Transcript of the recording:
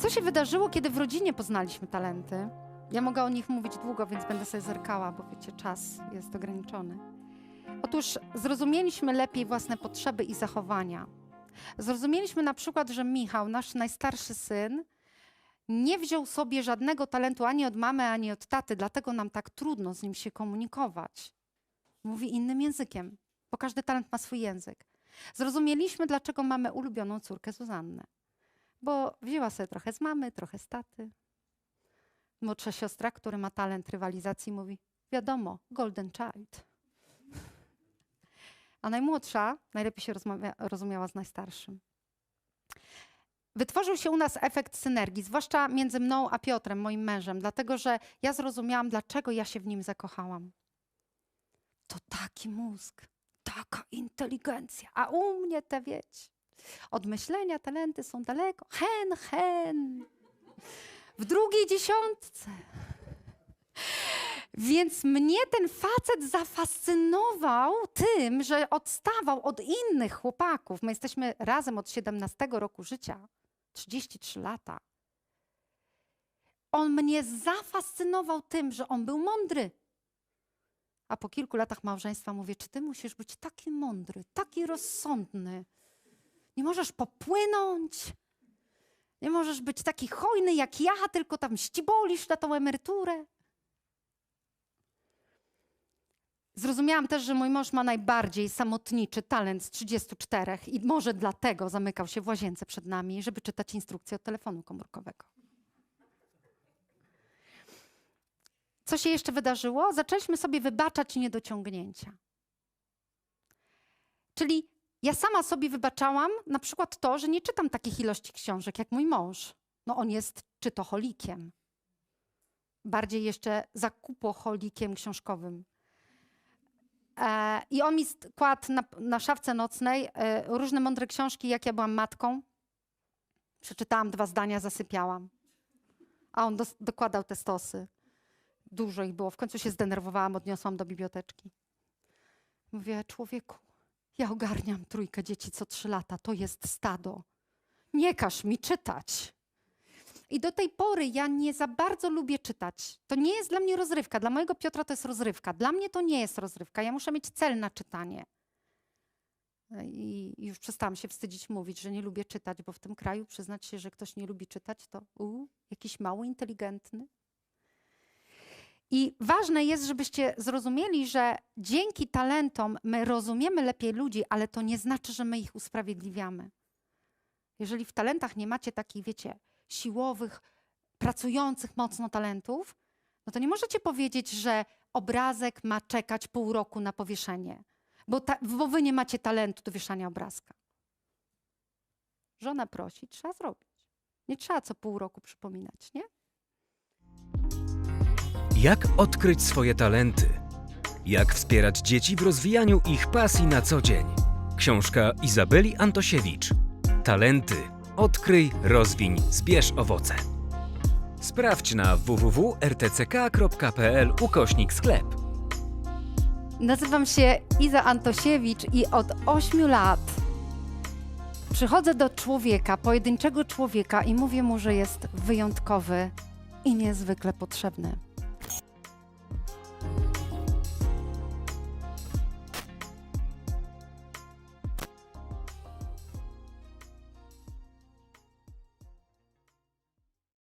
Co się wydarzyło, kiedy w rodzinie poznaliśmy talenty? Ja mogę o nich mówić długo, więc będę sobie zerkała, bo wiecie, czas jest ograniczony. Otóż zrozumieliśmy lepiej własne potrzeby i zachowania. Zrozumieliśmy na przykład, że Michał, nasz najstarszy syn, nie wziął sobie żadnego talentu ani od mamy, ani od taty, dlatego nam tak trudno z nim się komunikować. Mówi innym językiem, bo każdy talent ma swój język. Zrozumieliśmy, dlaczego mamy ulubioną córkę Zuzannę. Bo wzięła sobie trochę z mamy, trochę z taty. Młodsza siostra, który ma talent rywalizacji, mówi: Wiadomo, Golden Child. A najmłodsza najlepiej się rozmawia, rozumiała z najstarszym. Wytworzył się u nas efekt synergii, zwłaszcza między mną a Piotrem, moim mężem, dlatego że ja zrozumiałam, dlaczego ja się w nim zakochałam. To taki mózg, taka inteligencja, a u mnie te wiecie. Od myślenia talenty są daleko. Hen, hen. W drugiej dziesiątce. Więc mnie ten facet zafascynował tym, że odstawał od innych chłopaków. My jesteśmy razem od 17 roku życia, 33 lata. On mnie zafascynował tym, że on był mądry. A po kilku latach małżeństwa mówię, czy ty musisz być taki mądry, taki rozsądny? Nie możesz popłynąć? Nie możesz być taki hojny jak ja, tylko tam ścibolisz na tą emeryturę? Zrozumiałam też, że mój mąż ma najbardziej samotniczy talent z 34 i może dlatego zamykał się w łazience przed nami, żeby czytać instrukcję od telefonu komórkowego. Co się jeszcze wydarzyło? Zaczęliśmy sobie wybaczać niedociągnięcia. Czyli ja sama sobie wybaczałam na przykład to, że nie czytam takich ilości książek jak mój mąż. No on jest czytoholikiem. Bardziej jeszcze zakupoholikiem książkowym. E, I on mi kładł na, na szafce nocnej e, różne mądre książki, jak ja byłam matką. Przeczytałam dwa zdania, zasypiałam. A on dokładał te stosy. Dużo ich było. W końcu się zdenerwowałam, odniosłam do biblioteczki. Mówię, człowieku, ja ogarniam trójkę dzieci co trzy lata, to jest stado. Nie każ mi czytać. I do tej pory ja nie za bardzo lubię czytać. To nie jest dla mnie rozrywka. Dla mojego Piotra to jest rozrywka. Dla mnie to nie jest rozrywka. Ja muszę mieć cel na czytanie. I już przestałam się wstydzić mówić, że nie lubię czytać, bo w tym kraju przyznać się, że ktoś nie lubi czytać, to u, jakiś mało inteligentny. I ważne jest, żebyście zrozumieli, że dzięki talentom my rozumiemy lepiej ludzi, ale to nie znaczy, że my ich usprawiedliwiamy. Jeżeli w talentach nie macie takich, wiecie, siłowych, pracujących mocno talentów, no to nie możecie powiedzieć, że obrazek ma czekać pół roku na powieszenie, bo, ta, bo wy nie macie talentu do wieszania obrazka. Żona prosi, trzeba zrobić. Nie trzeba co pół roku przypominać, nie? Jak odkryć swoje talenty? Jak wspierać dzieci w rozwijaniu ich pasji na co dzień? Książka Izabeli Antosiewicz. Talenty. Odkryj, rozwiń, zbierz owoce. Sprawdź na www.rtck.pl ukośnik sklep. Nazywam się Iza Antosiewicz i od 8 lat przychodzę do człowieka, pojedynczego człowieka i mówię mu, że jest wyjątkowy i niezwykle potrzebny.